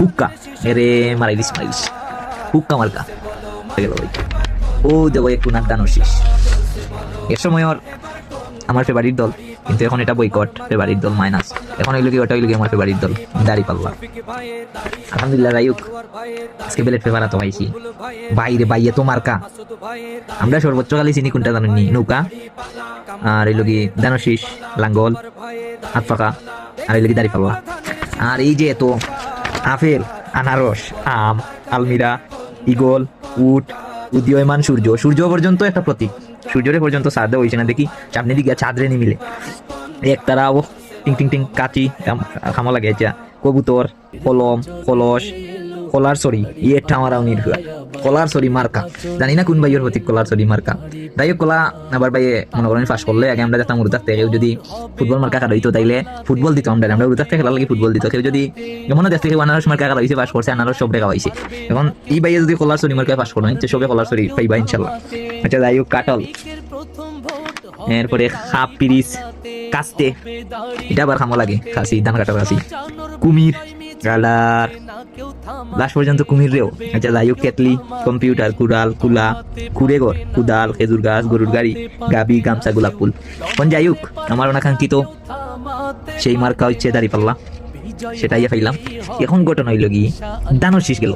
হুক্কা এরে মারাই দিস মারাই দিস হুক্কা মার্কা ও দেখো একটু নাক দানো শেষ এর সময় আমার ফেভারিট দল কিন্তু এখন এটা বইকট ফেভারিট দল মাইনাস এখন ওই লোকে ওটা ওই লোকে আমার ফেভারিট দল দাড়ি পাল্লা আলহামদুলিল্লাহ রাইউক আজকে বেলেট ফেভার তো পাইছি বাইরে বাইয়ে তো মার্কা আমরা সর্বোচ্চ কালি চিনি কোনটা জানি নৌকা আর এই লগি দানশিস লাঙ্গল হাত পাকা আর এই লগি দাড়ি পাল্লা আর এই যে এত আপেল, আনারস, আম, আলমিরা ইগল উট, উদীয়মান সূর্য। সূর্য পর্যন্ত একটা প্রতীক। সূর্যরে পর্যন্ত চাঁদ হয়েছে না, দেখি সামনে দিকে চাঁদরে নি মিলে এক তারা ও টিং টিং টিং, কাচি খামা লাগে কবুতর, কলম, কলস, কলার, সরি ইয়ে ঠামারাও নির্ভর কলার সরি মার্কা জানি না কোন ভাইয়ের প্রতীক কলার সরি মার্কা যাই হোক কলা আবার ভাইয়ে মনে করেন ফাঁস করলে আগে আমরা যেতাম উড়ে থাকতে যদি ফুটবল মার্কা কাটা হইতো তাইলে ফুটবল দিত আমরা আমরা উড়ে থাকতে খেলার লাগে ফুটবল দিত। কেউ যদি যেমন দেখতে কেউ আনারস মার্কা কাটা হয়েছে পাস করছে আনারস সব রেখা হয়েছে এখন এই ভাইয়ে যদি কলার সরি মার্কা পাস করো তো সবে কলার সরি পাইবা ইনশাল্লাহ আচ্ছা যাই হোক কাটল। এরপরে হাফ পিরিস কাস্তে। এটা আবার খামো লাগে খাসি ধান কাটা খাসি কুমির গালার লাস্ট পর্যন্ত কুমির রেও। আচ্ছা যাই হোক কেটলি, কম্পিউটার, কুড়াল, কুলা, কুড়েঘর, কুদাল, খেজুর গাছ, গরুর গাড়ি, গাবি, গামছা, গোলাপ ফুল। কোন যাই হোক আমার অনাকাঙ্ক্ষিত সেই মার্কা হচ্ছে দাড়ি পাল্লা সেটাই পাইলাম। এখন ঘটনা হইল কি দানোর শীষ গেল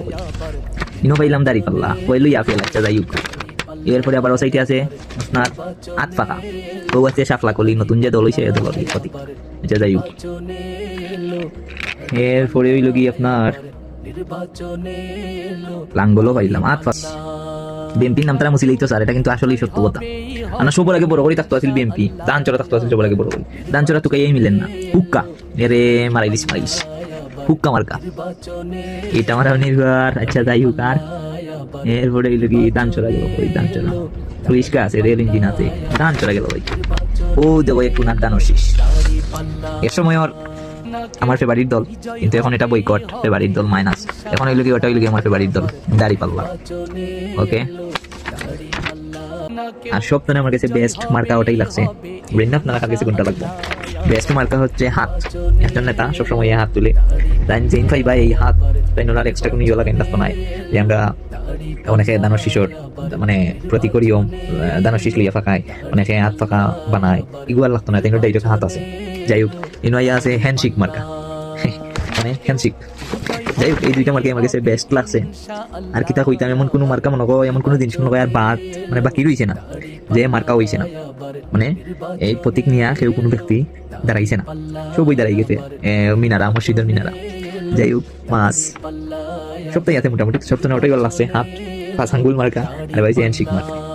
ইনো পাইলাম দাড়ি পাল্লা কইলই আপেল আচ্ছা যাই হোক এরপরে আবার ও সাইডে আছে আপনার আত পাতা ও আছে শাকলা কলি, নতুন যে দল হইছে এ দল আচ্ছা যাই হোক এরপরে হইল কি আপনার লাঙ্গলও পাইলাম আট পাঁচ। বিএমপির নাম তারা মুছিলেই তো স্যার এটা কিন্তু আসলেই সত্য কথা। আমরা সবার আগে বড় করে থাকতো আছিল বিএমপি দানচরা থাকতো আছিল সবার আগে বড় করে। দানচরা তো কাইয়াই মিলেন না। হুক্কা। এরে মারাই দিস মারাই হুক্কা মার্কা। এটা আমার নির্ভর আচ্ছা যাই হোক আর। এরপরে হইল কি দানচরা গেল ওই দানচরা রিস্কা আছে রেল ইঞ্জিন আছে দানচরা গেল ভাই ও দেখো একটু নাক দানোর শেষ। এর সময় ওর আমার ফেভারিট দল। কিন্তু এখন এটা বইকট ফেভারিট দল মাইনাস এখন ওই লোকে ওটা ওই লোকে আমার ফেভারিট দল, দাড়ি পাল্লা। ওকে আর সব থেকে আমার কাছে বেস্ট মার্কা ওটাই লাগছে। বলেন না আপনার কাছে কোনটা লাগবে। বেস্ট মার্কা হচ্ছে হাত। একটা নেতা সবসময় হাত তুলে। তাই জেন ভাই ভাই, এই হাত। তাই ওনার এক্সট্রা কোনো ইয়ে লাগতো নাই। যে আমরা অনেকে দানব শিশুর মানে প্রতি করিও দানব শিশু লিয়া ফাঁকায়, অনেকে হাত ফাঁকা বানায়, এগুলো লাগতো না তাই ডাইরেক্ট হাত আছে। যাই হোক ইনওয়াইয়া আছে হ্যান্ডশিক মার্কা। মানে হ্যান্ডশিক যাই হোক এই দুইটা মার্কে আমার কাছে বেস্ট লাগছে। আর কিতা কইতাম, এমন কোনো মার্কা মনে করো, এমন কোনো জিনিস মনে করো, আর বাদ মানে বাকি রইছে না, যে মার্কা হইছে না। মানে এই প্রতীক নিয়ে কেউ কোনো ব্যক্তি দাঁড়াইছে না। সবই দাঁড়াই গেছে মিনারা, মসজিদের মিনারা। যাই হোক, মাছ। সপ্তাহে আছে মোটামুটি সপ্তাহে ওটাই ভালো লাগছে। হাত পাঁচ আঙ্গুল মার্কা, আর ভাইছে শিখ মার্কা।